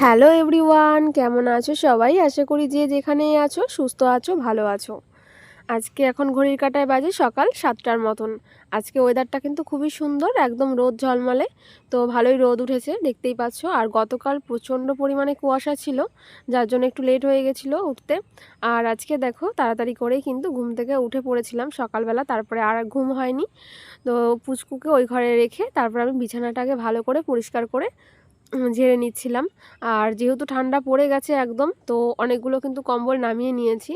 Hello everyone, কেমন আছো সবাই? আশা করি যে যেখানেই আছো, সুস্থ আছো, ভালো আছো। আজকে এখন ঘড়ির কাটায় বাজে সকাল সাতটার মতন। আজকে ওয়েদারটা কিন্তু খুবই সুন্দর, একদম রোদ ঝলমলে। তো ভালোই রোদ উঠেছে, দেখতেই পাচ্ছ। আর গতকাল প্রচণ্ড পরিমাণে কুয়াশা ছিল, যার জন্য একটু লেট হয়ে গেছিল উঠতে। আর আজকে দেখো, তাড়াতাড়ি করেই কিন্তু ঘুম থেকে উঠে পড়েছিলাম সকালবেলা, তারপরে আর ঘুম হয়নি। তো পুচকুকে ওই ঘরে রেখে তারপর আমি বিছানাটাকে ভালো করে পরিষ্কার করে ঝেড়ে নিচ্ছিলাম। আর যেহেতু ঠান্ডা পড়ে গেছে একদম, তো অনেকগুলো কিন্তু কম্বল নামিয়ে নিয়েছি।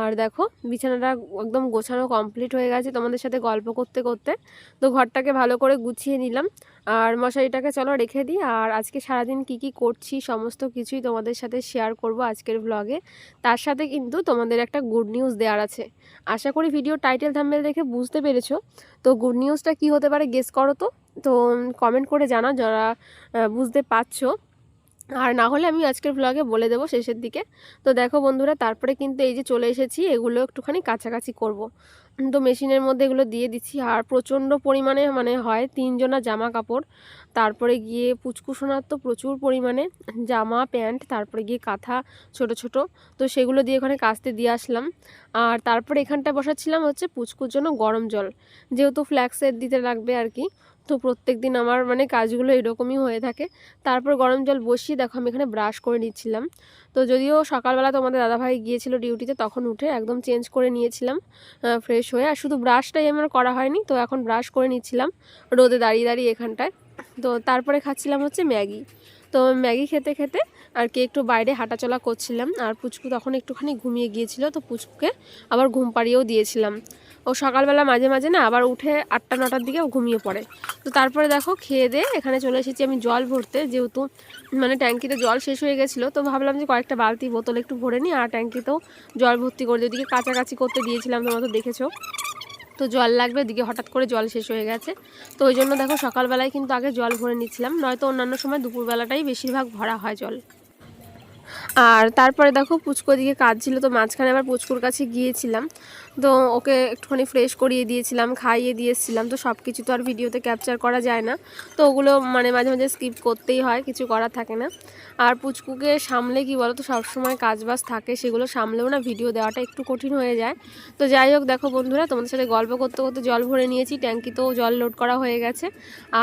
আর দেখো, বিছানাটা একদম গোছানো কমপ্লিট হয়ে গেছে তোমাদের সাথে গল্প করতে করতে। তো ঘরটাকে ভালো করে গুছিয়ে নিলাম। আর মশারিটাকে চলো রেখে দিই। আর আজকে সারাদিন কি কি করছি, সমস্ত কিছুই তোমাদের সাথে শেয়ার করব আজকের ব্লগে তার সাথে কিন্তু তোমাদের একটা গুড নিউজ দেওয়ার আছে। আশা করি ভিডিও টাইটেল থাম্বেল দেখে বুঝতে পেরেছ। তো গুড নিউজটা কি হতে পারে গেস করো তো। তো কমেন্ট করে জানাও যারা বুঝতে পারছ। আর না হলে আমি আজকের ব্লগে বলে দেবো শেষের দিকে। তো দেখো বন্ধুরা, তারপরে কিন্তু এই যে চলে এসেছি, এগুলো একটুখানি কাছাকাছি করব। তো মেশিনের মধ্যে এগুলো দিয়ে দিচ্ছি। আর প্রচণ্ড পরিমাণে মানে হয় তিনজনা জামা কাপড়। তারপরে গিয়ে পুচকুসোনার তো প্রচুর পরিমাণে। জামা, প্যান্ট, তারপরে গিয়ে কাঁথা ছোট ছোট। তো সেগুলো দিয়ে ওখানে কাচতে দিয়ে আসলাম। আর তারপরে এখানটা বসাচ্ছিলাম হচ্ছে পুচকুর জন্য গরম জল। যেহেতু ফ্ল্যাক্সের দিতে লাগবে আর কি। তো প্রত্যেক দিন আমার মানে কাজগুলো এরকমই হয়ে থাকে। তারপর গরম জল বসিয়ে দেখো আমি এখানে ব্রাশ করে নিচ্ছিলাম। তো যদিও সকালবেলা তোমাদের দাদাভাই গিয়েছিল ডিউটিতে তখন উঠে একদম চেঞ্জ করে নিয়েছিলাম ফ্রেশ হয়ে। আর শুধু ব্রাশটাই আমার করা হয়নি, তো এখন ব্রাশ করে নিচ্ছিলাম রোদে দাঁড়িয়ে দাঁড়িয়ে এখানটায়। তো তারপরে খাচ্ছিলাম হচ্ছে ম্যাগি। তো ম্যাগি খেতে খেতে আর কি একটু বাইরে হাঁটাচলা করছিলাম। আর পুচকু তখন একটুখানি ঘুমিয়ে গিয়েছিল, তো পুচকুকে আবার ঘুম পাড়িয়েও দিয়েছিলাম। ও সকালবেলা মাঝে মাঝে না আবার উঠে আটটা, নটার দিকে ও ঘুমিয়ে পড়ে। তো তারপরে দেখো খেয়ে দিয়ে এখানে চলে এসেছি আমি জল ভরতে, যেহেতু মানে ট্যাঙ্কিতে জল শেষ হয়ে গেছিল, তো ভাবলাম যে কয়েকটা বালতি, বোতল একটু ভরে নিই, আর ট্যাঙ্কিতেও জল ভর্তি করে দিই। ওদিকে কাছাকাছি করতে দিয়েছিলাম, তোমরা তো দেখেছ। তো জল লাগবে, ওদিকে হঠাৎ করে জল শেষ হয়ে গেছে। তো ওই জন্য দেখো সকালবেলায় কিন্তু আগে জল ভরে নিচ্ছিলাম, নয়তো অন্যান্য সময় দুপুরবেলাটাই বেশিরভাগ ভরা হয় জল। আর তারপরে দেখো পুচকো দিকে কাজ ছিল তো মাঝখানে আবার পুচকুর কাছে গিয়েছিলাম। তো ওকে একটুখানি ফ্রেশ করিয়ে দিয়েছিলাম, খাইয়ে দিয়েছিলাম তো সব কিছু তো আর ভিডিওতে ক্যাপচার করা যায় না। তো ওগুলো মানে মাঝে মাঝে স্কিপ করতেই হয়, কিছু করার থাকে না। আর পুচকুকে সামলে কি বলো তো সবসময় কাজ বাজ থাকে, সেগুলো সামলেও না ভিডিও দেওয়াটা একটু কঠিন হয়ে যায়। তো যাই হোক, দেখো বন্ধুরা, তোমাদের সাথে গল্প করতে করতে জল ভরে নিয়েছি, ট্যাঙ্কিতেও জল লোড করা হয়ে গেছে।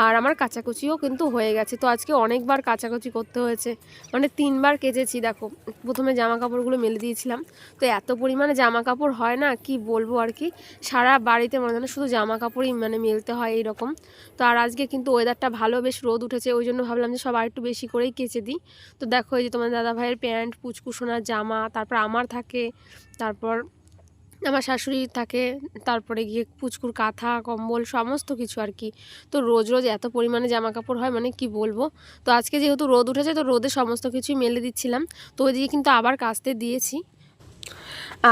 আর আমার কাচাকুচিও কিন্তু হয়ে গেছে। তো আজকে অনেকবার কাচাকুচি করতে হয়েছে। মানে তিনবার কেচেছি, দেখো। প্রথমে জামা কাপড়গুলো মেলে দিয়েছিলাম। তো এত পরিমাণে জামা কাপড় হয় না, কি বলব আর কি, সারা বাড়িতে মনে হয় শুধু জামা কাপড়ই মানে মেলতে হয় এইরকম। তো আর আজকে কিন্তু ওয়েদারটা ভালো, বেশ রোদ উঠেছে, ওই জন্য ভাবলাম যে সব আর একটু বেশি করেই কেচে দিই। তো দেখো এই যে তোমার দাদা ভাইয়ের প্যান্ট পুচকুসোনার জামা, তারপর আমার থাকে, তারপর আমার শাশুড়ির থাকে, তারপরে গিয়ে পুচকুর কাঁথা, কম্বল, সমস্ত কিছু আর কি। তো রোজ রোজ এত পরিমাণে জামা কাপড় হয় মানে কি বলব? তো আজকে যেহেতু রোদ উঠেছে, তো রোদে সমস্ত কিছুই মেলে দিচ্ছিলাম। তো ওইদিকে কিন্তু আবার কাচতে দিয়েছি।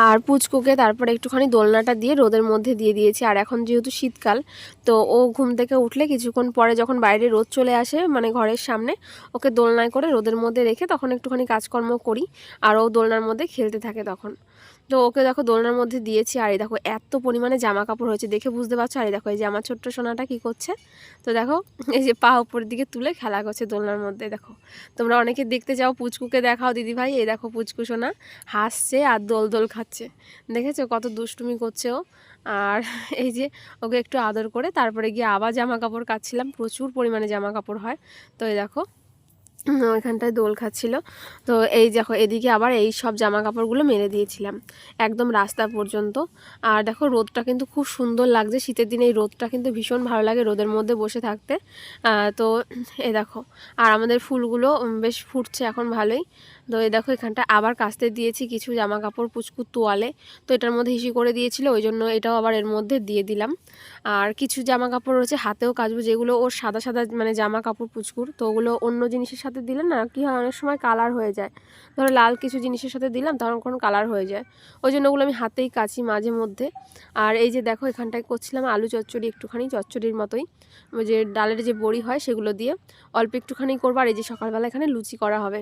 আর পুচকুকে তারপরে একটুখানি দোলনাটা দিয়ে রোদের মধ্যে দিয়ে দিয়েছি। আর এখন যেহেতু শীতকাল, তো ও ঘুম থেকে উঠলে কিছুক্ষণ পরে যখন বাইরে রোদ চলে আসে মানে ঘরের সামনে, ওকে দোলনায় করে রোদের মধ্যে রেখে তখন একটুখানি কাজকর্ম করি। আর ও দোলনার মধ্যে খেলতে থাকে তখন। তো ওকে দেখো দোলনার মধ্যে দিয়েছি। আর এই দেখো এত পরিমাণে জামা কাপড় হয়েছে দেখে বুঝতে পারছ? আর এই দেখো এই যে আমার ছোট্ট সোনাটা কি করছে? তো দেখো এই যে পা উপরের দিকে তুলে খেলা করছে দোলনার মধ্যে, দেখো। তোমরা অনেকে দেখতে যাও, পুচকুকে দেখাও দিদি ভাই। এই দেখো পুচকু সোনা হাসছে আর দোল দোল খাচ্ছে। দেখেছ? কত দুষ্টুমি করছে ও। আর এই যে ওকে একটু আদর করে তারপরে গিয়ে আবার জামা কাপড় কাচ্ছিলাম প্রচুর পরিমাণে জামা কাপড় হয়। তো এই দেখো ওইখানটায় দোল খাচ্ছিল। তো এই দেখো, এদিকে আবার এই সব জামা কাপড়গুলো মেরে দিয়েছিলাম, একদম রাস্তা পর্যন্ত। আর দেখো, রোদটা কিন্তু খুব সুন্দর লাগছে। শীতের দিনে এই রোদটা কিন্তু ভীষণ ভালো লাগে রোদের মধ্যে বসে থাকতে। তো এ দেখো, আর আমাদের ফুলগুলো বেশ ফুটছে এখন ভালোই। তো এই দেখো এখানটা আবার কাচতে দিয়েছি কিছু জামা কাপড় পুচকুর তোয়ালে। তো এটার মধ্যে হিসি করে দিয়েছিল, ওই জন্য এটাও আবার এর মধ্যে দিয়ে দিলাম। আর কিছু জামা কাপড় রয়েছে, হাতেও কাচবো, যেগুলো ওর সাদা সাদা মানে জামা কাপড় পুচকুর। তো ওগুলো অন্য জিনিসের সাথে দিলে না কি হয়, অনেক সময় কালার হয়ে যায়। ধরো লাল কিছু জিনিসের সাথে দিলাম, তখন কোনো কালার হয়ে যায়। ওই জন্য ওগুলো আমি হাতেই কাচি মাঝে মধ্যে। আর এই যে দেখো এখানটায় করছিলাম আলু চচ্চড়ি একটুখানি, চচ্চড়ির মতোই। যে ডালের যে বড়ি হয়, সেগুলো দিয়ে অল্প একটুখানি করব। আর এই যে সকালবেলা এখানে লুচি করা হবে।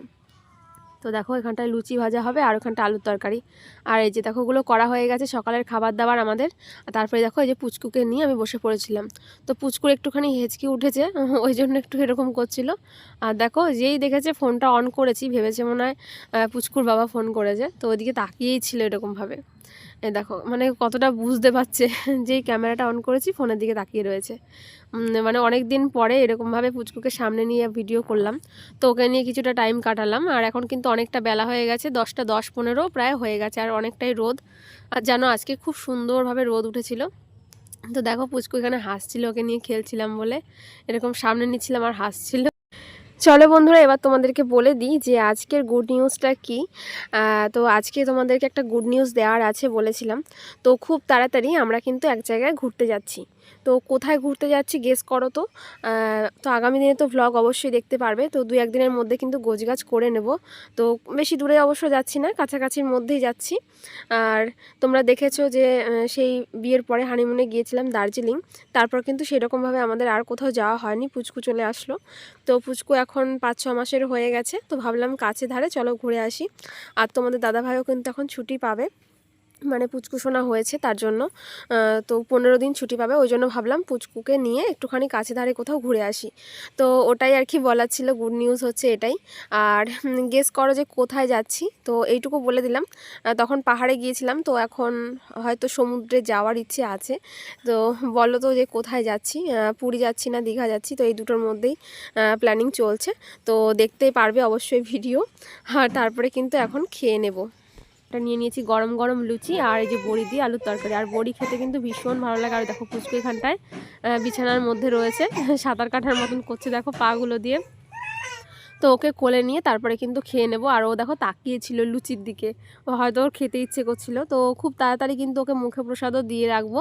তো দেখো এখানটায় লুচি ভাজা হবে আর ওখানটা আলুর তরকারি। আর এই যে দেখো ওগুলো করা হয়ে গেছে সকালের খাবার দাবার আমাদের। তারপরে দেখো এই যে পুচকুকে নিয়ে আমি বসে পড়েছিলাম। তো পুচকুর একটুখানি হেঁচকি উঠেছে, ওই জন্য একটু এরকম করছিল। আর দেখো যেই দেখেছে ফোনটা অন করেছি, ভেবেছে মনে হয় পুচকুর বাবা ফোন করেছে। তো ওদিকে তাকিয়েই ছিল এরকমভাবে। এই দেখো মানে কতটা বুঝতে পারছে যেই ক্যামেরাটা অন করেছি, ফোনের দিকে তাকিয়ে রয়েছে। মানে অনেক দিন পরে এরকমভাবে পুচকুকে সামনে নিয়ে ভিডিও করলাম। তো ওকে নিয়ে কিছুটা টাইম কাটালাম, আর এখন কিন্তু অনেকটা বেলা হয়ে গেছে, দশটা দশ পনেরো, প্রায় হয়ে গেছে, আর অনেকটাই রোদ। আর জানো আজকে খুব সুন্দরভাবে রোদ উঠেছিল। তো দেখো, পুচকু এখানে হাসছিল, ওকে নিয়ে খেলছিলাম বলে। এরকম সামনে নিচ্ছিলাম আর হাসছিল। চলো বন্ধুরা, এবার তোমাদেরকে বলে দিই যে আজকের গুড নিউজটা কি। তো আজকে তোমাদেরকে একটা গুড নিউজ দেওয়ার আছে বলেছিলাম। তো খুব তাড়াতাড়ি আমরা কিন্তু এক জায়গায় ঘুরতে যাচ্ছি। তো কোথায় ঘুরতে যাচ্ছি গেস করো তো। তো আগামী দিনে তো ভ্লগ অবশ্যই দেখতে পারবে। তো দু একদিনের মধ্যে কিন্তু গোছগাছ করে নেব। তো বেশি দূরে অবশ্য যাচ্ছি না, কাছাকাছির মধ্যেই যাচ্ছি। আর তোমরা দেখেছ যে সেই বিয়ের পরে হানিমুনে গিয়েছিলাম দার্জিলিং। তারপর কিন্তু সেরকমভাবে আমাদের আর কোথাও যাওয়া হয়নি। পুচকু চলে আসলো। তো পুচকু এখন পাঁচ, ছ মাসের হয়ে গেছে। তো ভাবলাম কাছে ধারে চলো ঘুরে আসি। আর তোমাদের দাদাভাইও কিন্তু এখন ছুটি পাবে। মানে পুচকু শোনা হয়েছে তার জন্য। তো পনেরো দিন ছুটি পাবে, ওই জন্য ভাবলাম পুচকুকে নিয়ে একটুখানি কাছে ধারে কোথাও ঘুরে আসি। তো ওটাই আর কি বলার ছিল গুড নিউজ হচ্ছে এটাই। আর গেস করো যে কোথায় যাচ্ছি। তো এইটুকু বলে দিলাম। তখন পাহাড়ে গিয়েছিলাম, তো এখন হয়তো সমুদ্রে যাওয়ার ইচ্ছে আছে। তো বলো তো যে কোথায় যাচ্ছি পুরী যাচ্ছি না দীঘা যাচ্ছি, তো এই দুটোর মধ্যেই প্ল্যানিং চলছে। তো দেখতেই পারবে অবশ্যই ভিডিও আর তারপরে কিন্তু এখন খেয়ে নেব। এটা নিয়ে নিয়েছি গরম গরম লুচি আর এই যে বড়ি দিয়ে আলুর তরকারি। আর বড়ি খেতে কিন্তু ভীষণ ভালো লাগে। আর দেখো পুচকু এখানটায় বিছানার মধ্যে রয়েছে, সাঁতার কাটার মতন করছে দেখো পাগুলো দিয়ে। তো ওকে কোলে নিয়ে তারপরে কিন্তু খেয়ে নেব। আর ও দেখো তাকিয়েছিল লুচির দিকে। ও হয়তো ওর খেতে ইচ্ছে করছিল। তো খুব তাড়াতাড়ি কিন্তু ওকে মুখে প্রসাদও দিয়ে রাখব।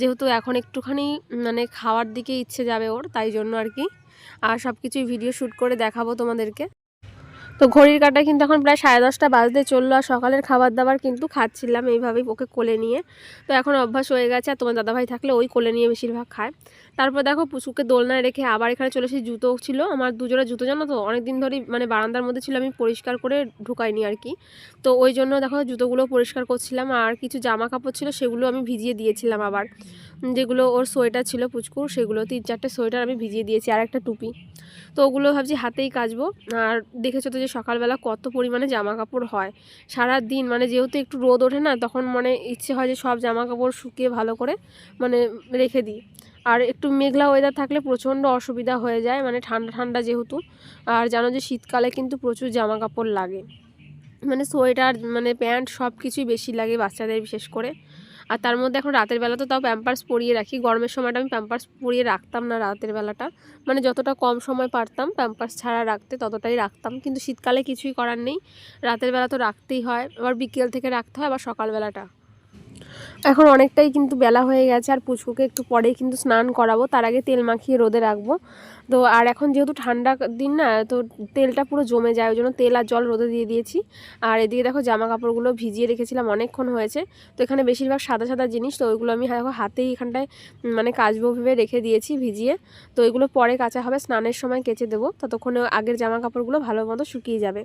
যেহেতু এখন একটুখানি মানে খাওয়ার দিকে ইচ্ছে যাবে ওর, তাই জন্য আর কি। আর সব কিছুই ভিডিও শ্যুট করে দেখাবো তোমাদেরকে। তো ঘড়ির কাটা কিন্তু এখন প্রায় সাড়ে দশটা বাজতে চলল আর সকালের খাবার দাবার কিন্তু খাচ্ছিলাম এইভাবেই ওকে কোলে নিয়ে। তো এখন অভ্যাস হয়ে গেছে আর তোমার দাদাভাই থাকলে ওই কোলে নিয়ে বেশিরভাগ খায়। তারপর দেখো পুচুকে দোলনায় রেখে আবার এখানে চলে এসেছি, জুতো ছিল, আমার দুজোড়া জুতো জানো তো? অনেক দিন ধরেই মানে বারান্দার মধ্যে ছিল, আমি পরিষ্কার করে ঢুকাইনি আর কি। তো ওই জন্য দেখো জুতোগুলো পরিষ্কার করছিলাম, আর কিছু জামা কাপড় ছিল, সেগুলো আমি ভিজিয়ে দিয়েছিলাম আবার। যেগুলো ওর সোয়েটার ছিল পুচকুর, সেগুলো তিন চারটে সোয়েটার আমি ভিজিয়ে দিয়েছি, আর একটা টুপি। তো ওগুলো ভাবছি হাতেই কাচবো, আর দেখেছ তো যে সকালবেলা কত পরিমাণে জামা কাপড় হয়। সারা দিন মানে যেহেতু একটু রোদ ওঠে না, তখন মানে ইচ্ছে হয় যে সব জামা কাপড় শুকিয়ে ভালো করে মানে রেখে দিই। আর একটু মেঘলা ওয়েদার থাকলে প্রচণ্ড অসুবিধা হয়ে যায় মানে ঠান্ডা ঠান্ডা যেহেতু। আর জানো যে শীতকালে কিন্তু প্রচুর জামা কাপড় লাগে। মানে সোয়েটার মানে প্যান্ট সব কিছুই বেশি লাগে বাচ্চাদের বিশেষ করে। আর তার মধ্যে এখন রাতের বেলা তো তাও প্যাম্পার্স পরিয়ে রাখি। গরমের সময়টা আমি প্যাম্পার্স পরিয়ে রাখতাম না রাতের বেলাটা। মানে যতটা কম সময় পারতাম প্যাম্পার্স ছাড়া রাখতে ততটাই রাখতাম। কিন্তু শীতকালে কিছুই করার নেই। রাতের বেলা তো রাখতেই হয়। আবার বিকেল থেকে রাখতে হয়, আবার সকালবেলাটা। এখন অনেকটাই কিন্তু বেলা হয়ে গেছে, আর পুচকুকে একটু পরেই কিন্তু স্নান করাবো, তার আগে তেল মাখিয়ে রোদে রাখব। তো আর এখন যেহেতু ঠান্ডা দিন না, তো তেলটা পুরো জমে যায়, ওই জন্য তেল আর জল রোদে দিয়ে দিয়েছি। আর এদিকে দেখো জামা কাপড়গুলো ভিজিয়ে রেখেছিলাম, অনেকক্ষণ হয়েছে। তো এখানে বেশিরভাগ সাদা সাদা জিনিস, তো ওইগুলো আমি দেখো হাতেই এখানটায় মানে কাচবো ভেবে রেখে দিয়েছি ভিজিয়ে। তো এগুলো পরে কাচা হবে, স্নানের সময় কেচে দেবো, ততক্ষণে আগের জামা কাপড়গুলো ভালো মতো শুকিয়ে যাবে।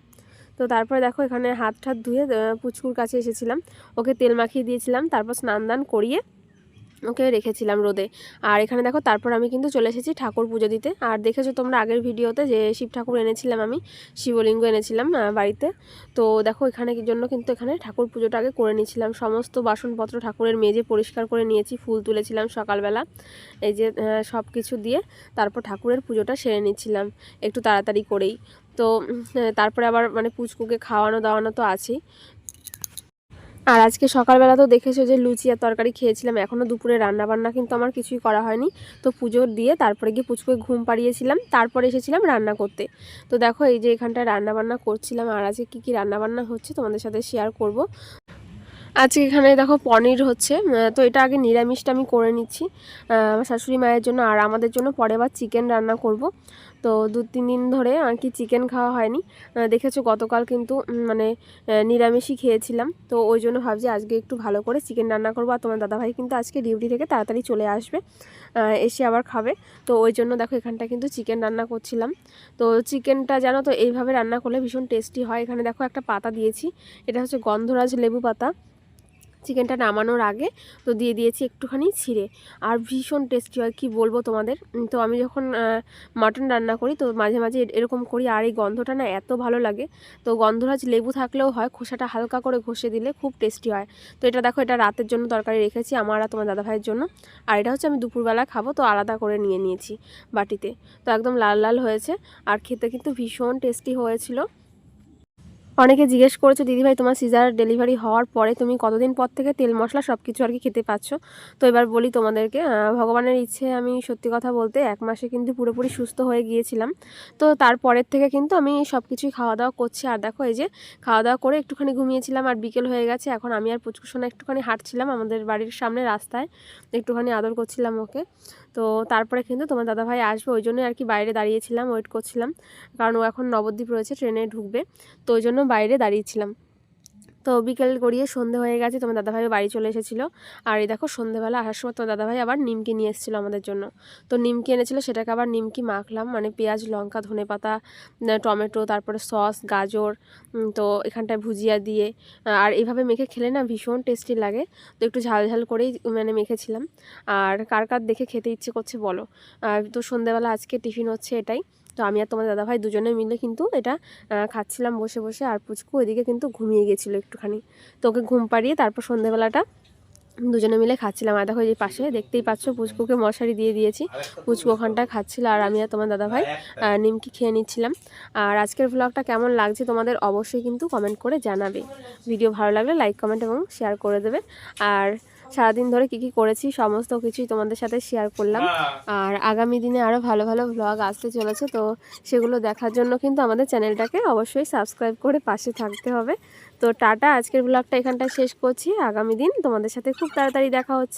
তো তারপরে দেখো এখানে হাত ঠাত ধুয়ে পুচকুর কাছে এসেছিলাম। ওকে তেল মাখিয়ে দিয়েছিলাম, তারপর স্নান দান করিয়ে ওকে রেখেছিলাম রোদে। আর এখানে দেখো তারপর আমি কিন্তু চলে এসেছি ঠাকুর পুজো দিতে। আর দেখেছ তোমরা আগের ভিডিওতে যে শিব ঠাকুর এনেছিলাম আমি, শিবলিঙ্গ এনেছিলাম বাড়িতে। তো দেখো এখানে জন্য কিন্তু এখানে ঠাকুর পুজোটা আগে করে নিয়েছিলাম। সমস্ত বাসনপত্র ঠাকুরের মেজে পরিষ্কার করে নিয়েছি, ফুল তুলেছিলাম সকালবেলা। এই যে সব কিছু দিয়ে তারপর ঠাকুরের পুজোটা সেরে নিচ্ছিলাম, একটু তাড়াতাড়ি করেই। তো তারপরে আবার মানে পুচকুকে খাওয়ানো দাওয়ানো তো আছেই। আর আজকে সকালবেলা তো দেখেছ যে লুচি আর তরকারি খেয়েছিলাম এখনও দুপুরে রান্না বান্না কিন্তু আমার কিছুই করা হয়নি। তো পুজো দিয়ে তারপরে গিয়ে পুচকুকে ঘুম পাড়িয়েছিলাম, তারপরে এসেছিলাম রান্না করতে। তো দেখো এই যে এখানটায় রান্না বান্না করছিলাম, আর আজকে কী কী রান্না বান্না হচ্ছে তোমাদের সাথে শেয়ার করব। আজকে এখানে দেখো পনির হচ্ছে তো এটা আগে নিরামিষটা আমি করে নিচ্ছি। আমার শাশুড়ি মায়ের জন্য আর আমাদের জন্য পরে আবার চিকেন রান্না করব। তো দু তিন দিন ধরে আর কি চিকেন খাওয়া হয়নি। দেখেছ গতকাল কিন্তু মানে নিরামিষই খেয়েছিলাম। তো ওই জন্য ভাবছি আজকে একটু ভালো করে চিকেন রান্না করব আর তোমার দাদাভাই কিন্তু আজকে ডিউটি থেকে তাড়াতাড়ি চলে আসবে এসে আবার খাবে। তো ওই জন্য দেখো এখানটা কিন্তু চিকেন রান্না করছিলাম। তো চিকেনটা জানো তো, এইভাবে রান্না করলে ভীষণ টেস্টি হয়। এখানে দেখো একটা পাতা দিয়েছি, এটা হচ্ছে গন্ধরাজ লেবু পাতা। চিকেনটা নামানোর আগে তো দিয়ে দিয়েছি একটুখানি ছিঁড়ে। আর ভীষণ টেস্টি হয়, কি বলব তোমাদের? তো আমি যখন মাটন রান্না করি তো মাঝে মাঝে এরকম করি, আর এই গন্ধটা না এত ভালো লাগে। তো গন্ধরাজ লেবু থাকলেও হয়, খোসাটা হালকা করে ঘষে দিলে খুব টেস্টি হয়। তো এটা দেখো, এটা রাতের জন্য তরকারি রেখেছি আমার আর তোমার দাদাভাইয়ের জন্য। আর এটা হচ্ছে আমি দুপুরবেলা খাব, তো আলাদা করে নিয়ে নিয়েছি বাটিতে। তো একদম লাল লাল হয়েছে, আর খেতে কিন্তু ভীষণ টেস্টি হয়েছিল। অনেকে জিজ্ঞেস করেছ, দিদিভাই, তোমার সিজার ডেলিভারি হওয়ার পরে তুমি কতদিন পর থেকে তেল মশলা সব কিছু আর কি খেতে পাচ্ছ? তো এবার বলি তোমাদেরকে ভগবানের ইচ্ছে আমি সত্যি কথা বলতে এক মাসে কিন্তু পুরোপুরি সুস্থ হয়ে গিয়েছিলাম। তো তারপরের থেকে কিন্তু আমি সব কিছুই খাওয়া দাওয়া করছি। আর দেখো, এই যে খাওয়া দাওয়া করে একটুখানি ঘুমিয়েছিলাম আর বিকেল হয়ে গেছে, এখন আমি আর পুচকুসোনা একটুখানি হাঁটছিলাম আমাদের বাড়ির সামনে রাস্তায়, একটুখানি আদর করছিলাম ওকে। তো তারপরে কিন্তু তোমার দাদাভাই আসবে, ওই জন্যই আর কি বাইরে দাঁড়িয়েছিলাম ওয়েট করছিলাম। কারণ ও এখন নবদ্বীপ রয়েছে, ট্রেনে ঢুকবে, তো ওই জন্য বাইরে দাঁড়িয়েছিলাম। তো বিকেল গড়িয়ে সন্ধে হয়ে গেছে, তোমার দাদাভাই বাড়ি চলে এসেছিল। আর এই দেখো, সন্ধেবেলা আসার সময় তোমার দাদাভাই আবার নিমকি নিয়ে এসেছিল আমাদের জন্য। তো নিমকি এনেছিলো, সেটাকে আবার নিমকি মাখলাম মানে পেঁয়াজ, লঙ্কা, ধনে পাতা টমেটো, তারপরে সস, গাজর তো এখানটায় ভুজিয়া দিয়ে আর এইভাবে মেখে খেলে না ভীষণ টেস্টি লাগে। তো একটু ঝাল ঝাল করেই মানে মেখেছিলাম। আর কার কার দেখে খেতে ইচ্ছে করছে বলো। তো সন্ধেবেলা আজকে টিফিন হচ্ছে এটাই। তো আমি আর তোমার দাদাভাই দুজনে মিলে কিন্তু এটা খাচ্ছিলাম বসে বসে আর পুচকু ওইদিকে কিন্তু ঘুমিয়ে গেছিল একটুখানি। তো ওকে ঘুম পাড়িয়ে তারপর সন্ধেবেলাটা দুজনে মিলে খাচ্ছিলাম। আর দেখো এই পাশে দেখতেই পাচ্ছ পুচকুকে মশারি দিয়ে দিয়েছি। পুচকু ওখানটায় খাচ্ছিল আর আমি আর তোমার দাদাভাই নিমকি খেয়ে নিচ্ছিলাম। আর আজকের ব্লগটা কেমন লাগছে তোমাদের অবশ্যই কিন্তু কমেন্ট করে জানাবে। ভিডিও ভালো লাগলে লাইক কমেন্ট এবং শেয়ার করে দেবে। আর সারাদিন ধরে কি কি করেছি সমস্ত কিছুই তোমাদের সাথে শেয়ার করলাম। আর আগামী দিনে আরও ভালো ভালো ব্লগ আসতে চলেছে তো সেগুলো দেখার জন্য কিন্তু আমাদের চ্যানেলটাকে অবশ্যই সাবস্ক্রাইব করে পাশে থাকতে হবে। তো টাটা আজকের ব্লগটা এখানটা শেষ করছি। আগামী দিন তোমাদের সাথে খুব তাড়াতাড়ি দেখা হচ্ছে।